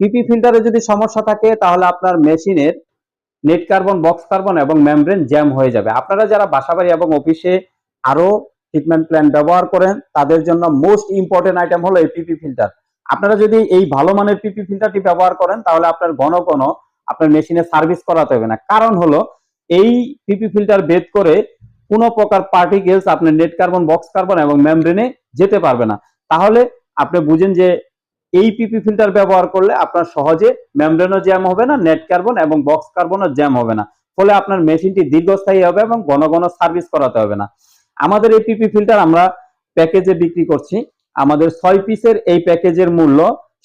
পিপি ফিল্টারে যদি সমস্যা থাকে, তাহলে আপনার মেশিনের নেট কার্বন বক্স কার্বন এবং মেমব্রেন জ্যাম হয়ে যাবে। আপনারা যারা বাসাবাড়ি এবং অফিসে আরও ট্রিটমেন্ট প্ল্যান ব্যবহার করেন, তাদের জন্য মোস্ট ইম্পর্টেন্ট আইটেম হলো এই পিপি ফিল্টার আপনারা যদি এই ভালো মানের পিপি ফিল্টারটি ব্যবহার করেন, তাহলে আপনার ঘন ঘন আপনার মেশিনে সার্ভিস করাতে হবে না। কারণ হলো, এই পিপি ফিল্টার বেদ করে কোনো প্রকার পার্টিকেলস আপনার নেট কার্বন বক্স কার্বন এবং মেমব্রেনে যেতে পারবে না। তাহলে আপনি বুঝেন যে এই পিপি ফিল্টার ব্যবহার করলে আপনার সহজে মেমব্রেনও জ্যাম হবে না নেট কার্বন এবং বক্স কার্বনও জ্যাম হবে না। ফলে আপনার মেশিনটি দীর্ঘস্থায়ী হবে এবং ঘন ঘন সার্ভিস করাতে হবে না। আমাদের এই পিপি ফিল্টার আমরা প্যাকেজে বিক্রি করছি। আমাদের ছয় পিসের এই প্যাকেজের মূল্য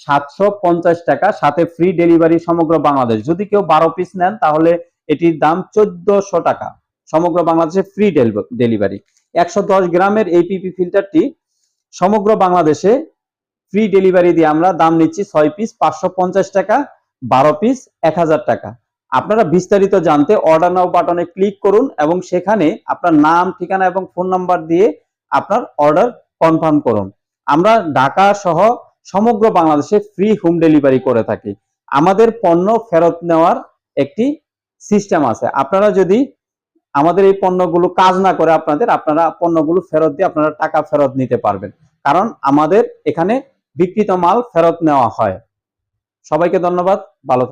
সাতশো পঞ্চাশ টাকা, সাথে ফ্রি ডেলিভারি সমগ্র বাংলাদেশ। যদি কেউ বারো পিস নেন, তাহলে এটির দাম চোদ্দশো টাকা। সমগ্র বাংলাদেশে ফ্রি ডেলিভারি একশো দশ গ্রামের এই পিপি ফিল্টারটি সমগ্র বাংলাদেশে ফ্রি ডেলিভারি দিয়ে আমরা দাম নিচ্ছি ছয় পিস পাঁচশো পঞ্চাশ টাকা, বারো পিস এক হাজার টাকা। আপনারা বিস্তারিত জানতে অর্ডার নাও বাটনে ক্লিক করুন এবং সেখানে আপনার নাম, ঠিকানা এবং ফোন নাম্বার দিয়ে আপনার অর্ডার কনফার্ম করুন। আমরা ঢাকা সহ সমগ্র বাংলাদেশে ফ্রি হোম ডেলিভারি করে থাকি। আমাদের পণ্য ফেরত নেওয়ার একটি সিস্টেম আছে। আপনারা যদি আমাদের এই পণ্যগুলো কাজ না করে আপনাদের, আপনারা পণ্যগুলো ফেরত দিয়ে আপনারা টাকা ফেরত নিতে পারবেন। কারণ আমাদের এখানে বিক্রিত মাল ফেরত নেওয়া হয়। সবাইকে ধন্যবাদ ভালো